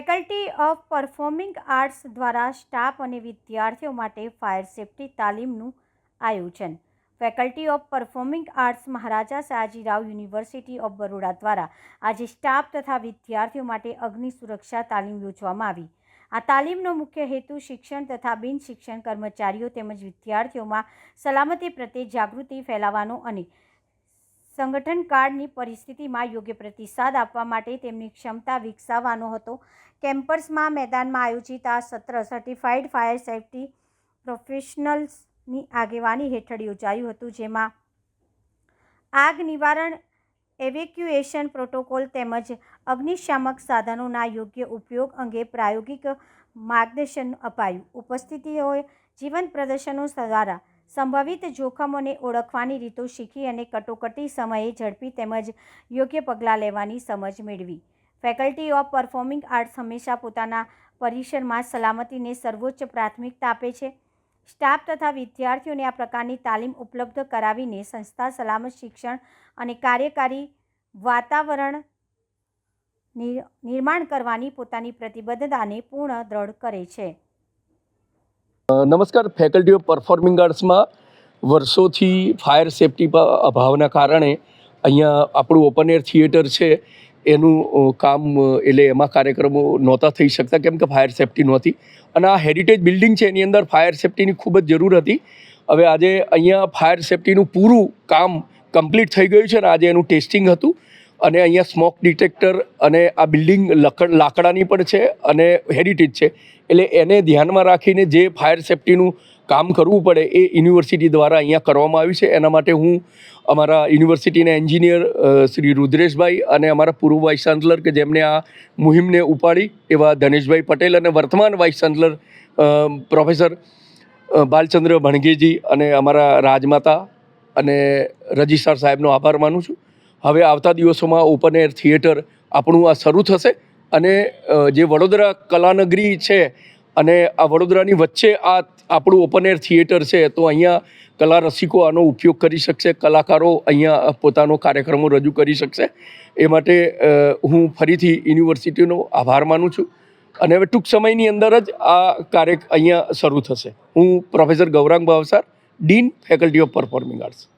Of performing arts દ્વારા staff અને વિદ્યાર્થીઓ માટે ફાયર સેફ્ટી તાલીમનું આયોજન. Faculty of Performing Arts Maharaja Sayajirao University of Baroda દ્વારા આજે સ્ટાફ તથા વિદ્યાર્થીઓ માટે અગ્નિ સુરક્ષા તાલીમ યોજવામાં આવી. આ તાલીમનો મુખ્ય હેતુ શિક્ષણ તથા બિન શિક્ષણ કર્મચારીઓ તેમજ વિદ્યાર્થીઓમાં સલામતી પ્રત્યે જાગૃતિ ફેલાવવાનો અને સંગઠન કાળની પરિસ્થિતિમાં યોગ્ય પ્રતિસાદ આપવા માટે તેમની ક્ષમતા વિકસાવવાનો હતો. કેમ્પસમાં મેદાનમાં આયોજિત આ સત્ર સર્ટિફાઈડ ફાયર સેફટી પ્રોફેશનલ્સની આગેવાની હેઠળ યોજાયું હતું, જેમાં આગ નિવારણ એવેક્યુએશન પ્રોટોકોલ તેમજ અગ્નિશામક સાધનોના યોગ્ય ઉપયોગ અંગે પ્રાયોગિક માર્ગદર્શન અપાયું. ઉપસ્થિતિઓએ જીવંત પ્રદર્શનો દ્વારા સંભવિત જોખમોને ઓળખવાની રીતો શીખી અને કટોકટી સમયે ઝડપી તેમજ યોગ્ય પગલાં લેવાની સમજ મેળવી. ફેકલ્ટી ઓફ પરફોર્મિંગ આર્ટ્સ હંમેશા પોતાના પરિસરમાં સલામતીને સર્વોચ્ચ પ્રાથમિકતા આપે છે. સ્ટાફ તથા વિદ્યાર્થીઓને આ પ્રકારની તાલીમ ઉપલબ્ધ કરાવીને સંસ્થા સલામત શિક્ષણ અને કાર્યકારી વાતાવરણ નિર્માણ કરવાની પોતાની પ્રતિબદ્ધતાને પૂર્ણ દ્રઢ કરે છે. નમસ્કાર. ફેકલ્ટી ઓફ પરફોર્મિંગ આર્ટ્સમાં વર્ષોથી ફાયર સેફટી અભાવના કારણે અહીંયા આપણું ઓપન એર થિયેટર છે. એનું કામ એટલે એમાં કાર્યક્રમો નહોતા થઈ શકતા, કેમ કે ફાયર સેફટી નહોતી. અને આ હેરિટેજ બિલ્ડિંગ છે, એની અંદર ફાયર સેફટીની ખૂબ જ જરૂર હતી. હવે આજે અહીંયા ફાયર સેફટીનું પૂરું કામ કમ્પ્લીટ થઈ ગયું છે અને આજે એનું ટેસ્ટિંગ હતું. અને અહીંયા સ્મોક ડિટેક્ટર અને આ બિલ્ડિંગ લકડ લાકડાની પણ છે અને હેરિટેજ છે. એટલે એને ધ્યાનમાં રાખીને જે ફાયર સેફટીનું કામ કરવું પડે એ યુનિવર્સિટી દ્વારા અહીંયા કરવામાં આવ્યું છે. એના માટે હું અમારા યુનિવર્સિટીના એન્જિનિયર શ્રી રુદ્રેશભાઈ અને અમારા પૂર્વ વાઇસ ચાન્સલર કે જેમને આ મુહિમને ઉપાડી એવા ધનેશભાઈ પટેલ અને વર્તમાન vice chancellor professor Balchandra Bhangeji અને અમારા રાજમાતા અને રજિસ્ટ્રાર સાહેબનો આભાર માનું છું. હવે આવતા દિવસોમાં ઓપન એર થિયેટર આપણું આ શરૂ થશે અને જે વડોદરા કલાનગરી છે અને આ વડોદરાની વચ્ચે આ આપણું ઓપન એર થિયેટર છે, તો અહીંયા કલા રસિકો આનો ઉપયોગ કરી શકશે, કલાકારો અહીંયા પોતાનો કાર્યક્રમો રજૂ કરી શકશે. એ માટે હું ફરીથી યુનિવર્સિટીનો આભાર માનું છું. અને હવે ટૂંક સમયની અંદર જ આ કાર્ય અહીંયા શરૂ થશે. હું professor Gaurang Bhavsar dean faculty of performing arts